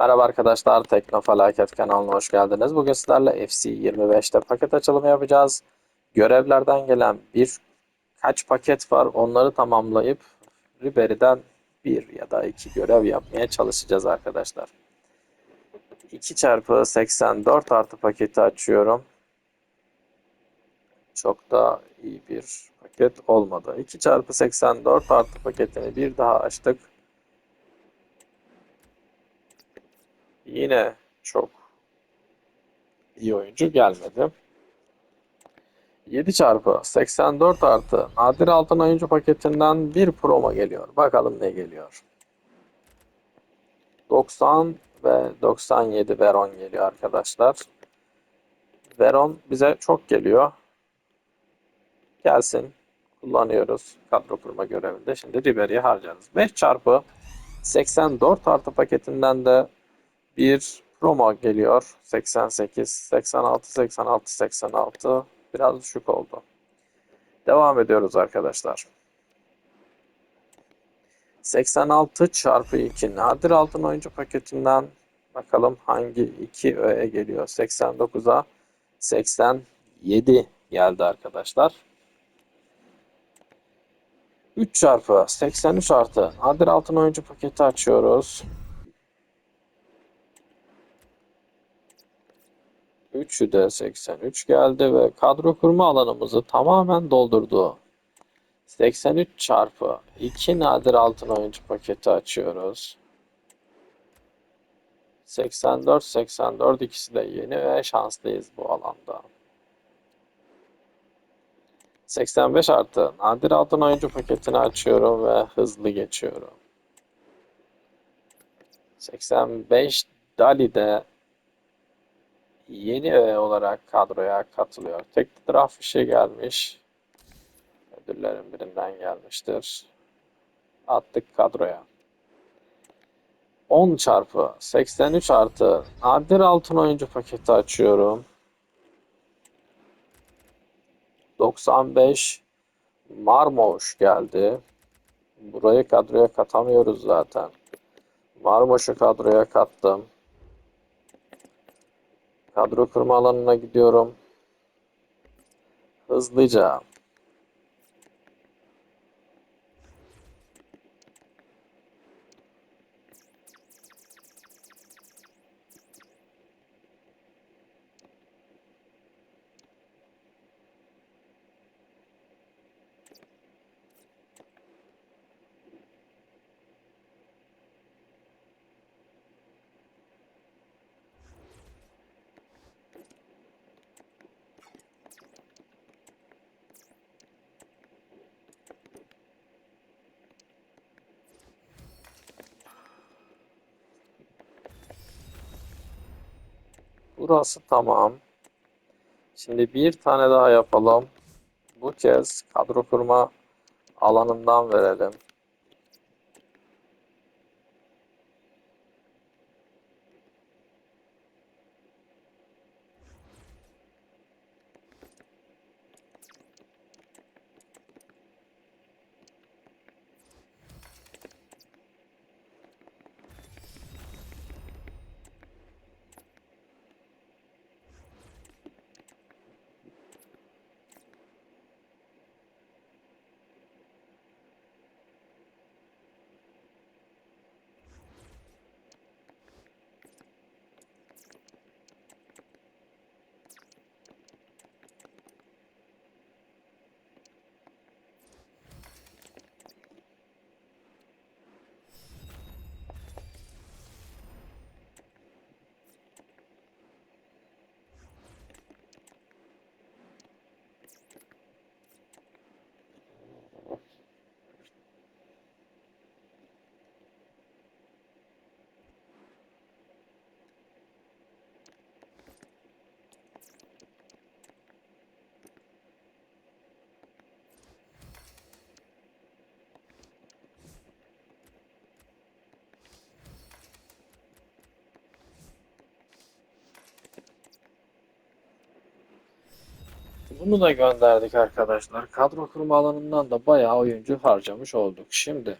Merhaba arkadaşlar, Tekno Felaket kanalına hoş geldiniz. Bugün sizlerle FC 25'te paket açılımı yapacağız. Görevlerden gelen bir kaç paket var onları tamamlayıp Ribery'den bir ya da iki görev yapmaya çalışacağız arkadaşlar. 2 çarpı 84 artı paketi açıyorum. Çok da iyi bir paket olmadı. 2 çarpı 84 artı paketini bir daha açtık. Yine çok iyi oyuncu gelmedi. 7 çarpı 84 artı nadir altın oyuncu paketinden bir promo geliyor. Bakalım ne geliyor. 90 ve 97 Veron geliyor arkadaşlar. Veron bize çok geliyor. Gelsin. Kullanıyoruz kadro kurma görevinde. Şimdi Ribery'e harcarız. 5 çarpı 84 artı paketinden de bir promo geliyor. 88, 86, 86, 86. Biraz düşük oldu. Devam ediyoruz arkadaşlar. 86 çarpı 2 nadir altın oyuncu paketinden bakalım hangi 2 öğe geliyor. 89'a 87 geldi arkadaşlar. 3 çarpı 83 artı nadir altın oyuncu paketi açıyoruz. Üçü de 83 geldi ve kadro kurma alanımızı tamamen doldurdu. 83 çarpı 2 nadir altın oyuncu paketi açıyoruz. 84 84 ikisi de yeni ve şanslıyız bu alanda. 85 artı nadir altın oyuncu paketini açıyorum ve hızlı geçiyorum. 85 Dali'de yeni öğe olarak kadroya katılıyor. Tek draft fişe gelmiş. Ödüllerin birinden gelmiştir. Attık kadroya. 10 çarpı 83 artı nadir altın oyuncu paketi açıyorum. 95 Marmoş geldi. Burayı kadroya katamıyoruz zaten. Marmoş'u kadroya kattım. Kadro kurma alanına gidiyorum. Hızlıca. Burası tamam. Şimdi bir tane daha yapalım. Bu kez kadro kurma alanından verelim. Bunu da gönderdik arkadaşlar. Kadro kurma alanından da bayağı oyuncu harcamış olduk. Şimdi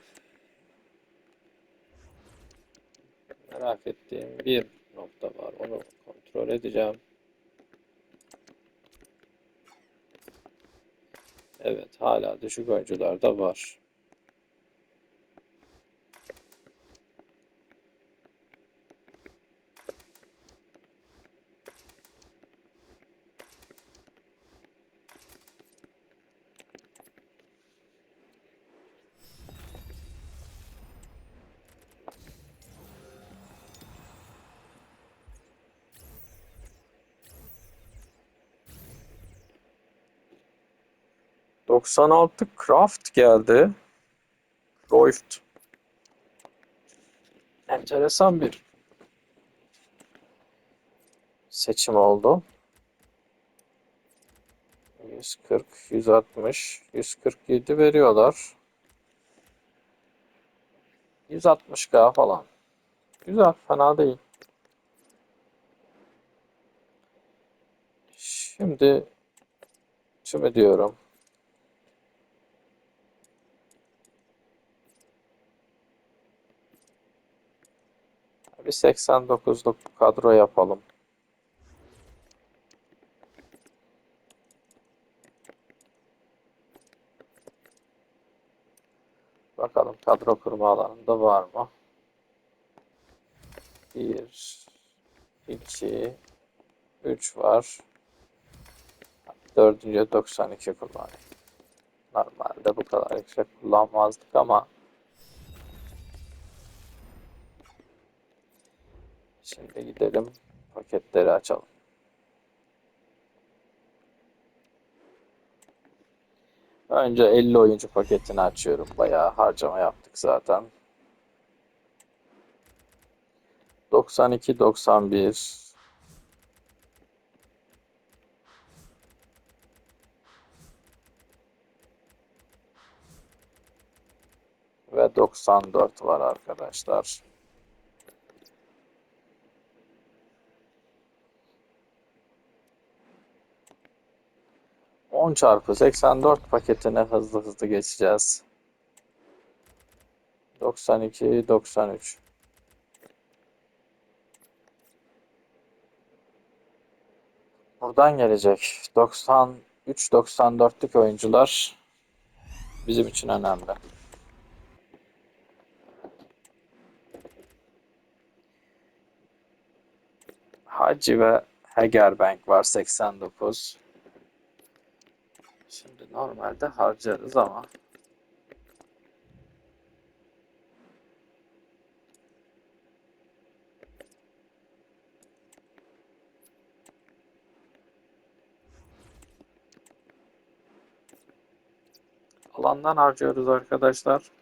Merak ettiğim bir nokta var. Onu kontrol edeceğim. Evet, hala düşük oyuncular da var. ...96 Craft geldi. Royft. Enteresan bir seçim oldu. 140, 160, 147 veriyorlar. 160k falan. Güzel, fena değil. Şimdi şunu diyorum. Bir 89'luk kadro yapalım. Bakalım kadro kurma alanında var mı? 1 2 3 var. Dördüncü 92 kullanayım. Normalde bu kadar yüksek kullanmazdık ama Şimdi gidelim paketleri açalım. Önce 50 oyuncu paketini açıyorum. Bayağı harcama yaptık zaten. 92 91 ve 94 var arkadaşlar. 10 çarpı 84 paketine hızlı hızlı geçeceğiz. 92, 93. Buradan gelecek 93, 94'lük oyuncular bizim için önemli. Hacı ve Hegerbank var 89. Normalde harcarız ama alandan harcıyoruz arkadaşlar.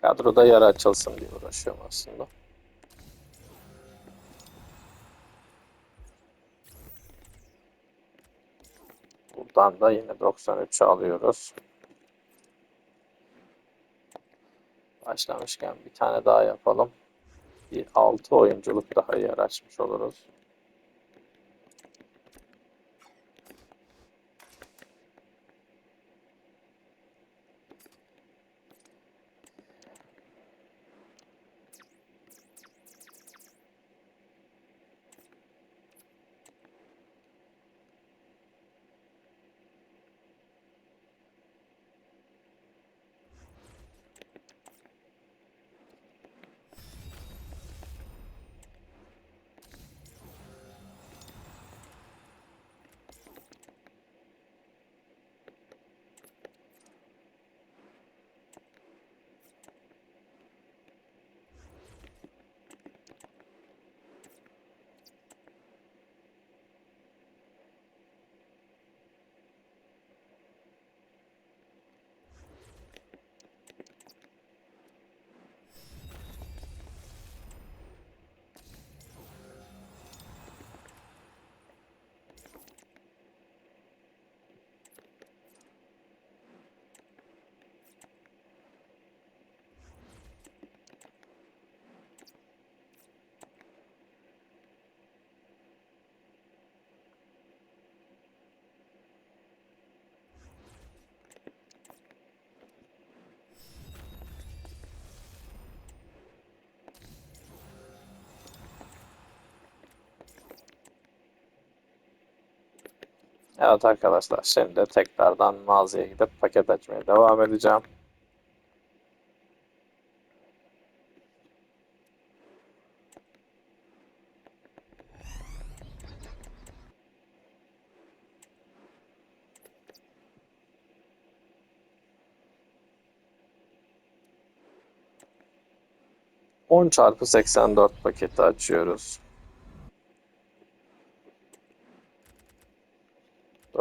Kadroda yer açılsın diye uğraşıyorum aslında. Buradan da yine 93 alıyoruz. Başlamışken bir tane daha yapalım. Bir 6 oyunculuk daha yer açmış oluruz. Evet arkadaşlar şimdi tekrardan mağazaya gidip paket açmaya devam edeceğim. On çarpı 84 paketi açıyoruz.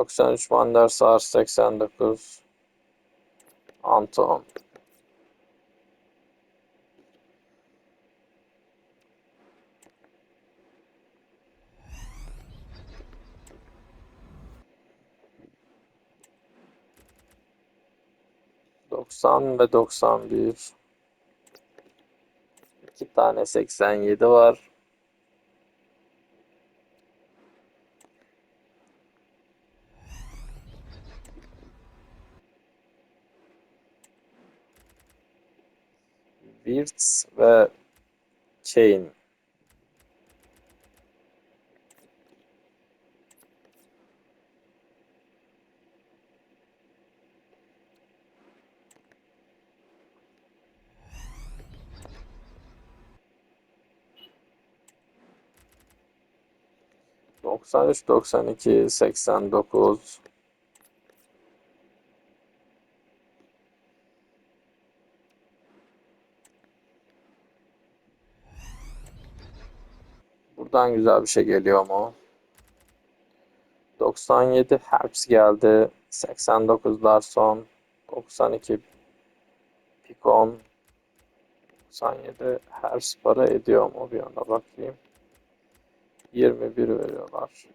93 Van der Sar 89 Anton. doksan ve doksan bir. İki tane seksen yedi var. Wirtz ve Kane. Doksan üç, doksan iki, seksen dokuz. Buradan güzel bir şey geliyor mu? 97 Hertz geldi. 89 Larson. 92 Picon. 97 Hertz para ediyor mu? Bir ona bakayım. 21 veriyorlar.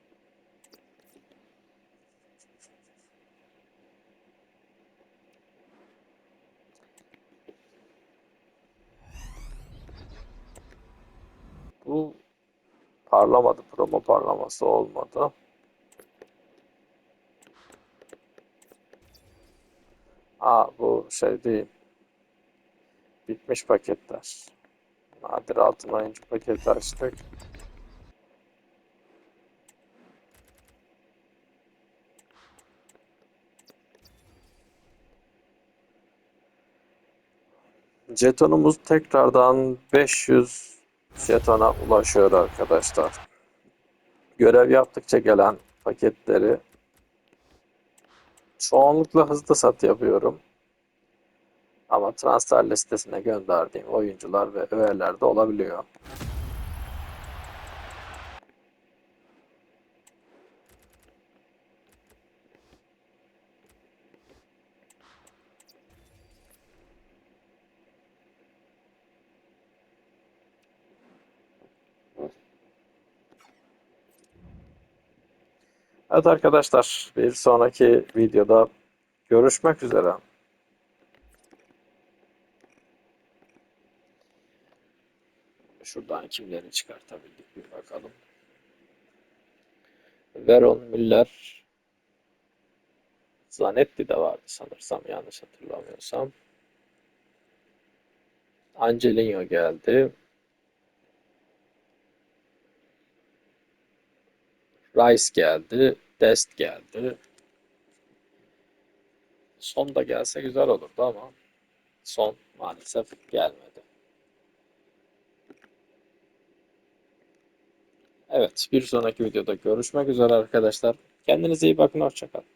Bu parlamadı. Promo parlaması olmadı. Aa bu şey değil. Bitmiş paketler. Nadir altın oyuncu paketi açtık. Jetonumuz tekrardan 500 jetona ulaşıyor arkadaşlar. Görev yaptıkça gelen paketleri çoğunlukla hızlı sat yapıyorum. Ama transfer listesine gönderdiğim oyuncular ve öğeler de olabiliyor. Evet arkadaşlar bir sonraki videoda görüşmek üzere. Şuradan kimleri çıkartabildik bir bakalım. Veron Müller Zanetti de vardı sanırsam yanlış hatırlamıyorsam. Angelinho geldi. Rice geldi. Dest geldi. Son da gelse güzel olurdu ama son maalesef gelmedi. Evet, bir sonraki videoda görüşmek üzere arkadaşlar. Kendinize iyi bakın, hoşça kalın.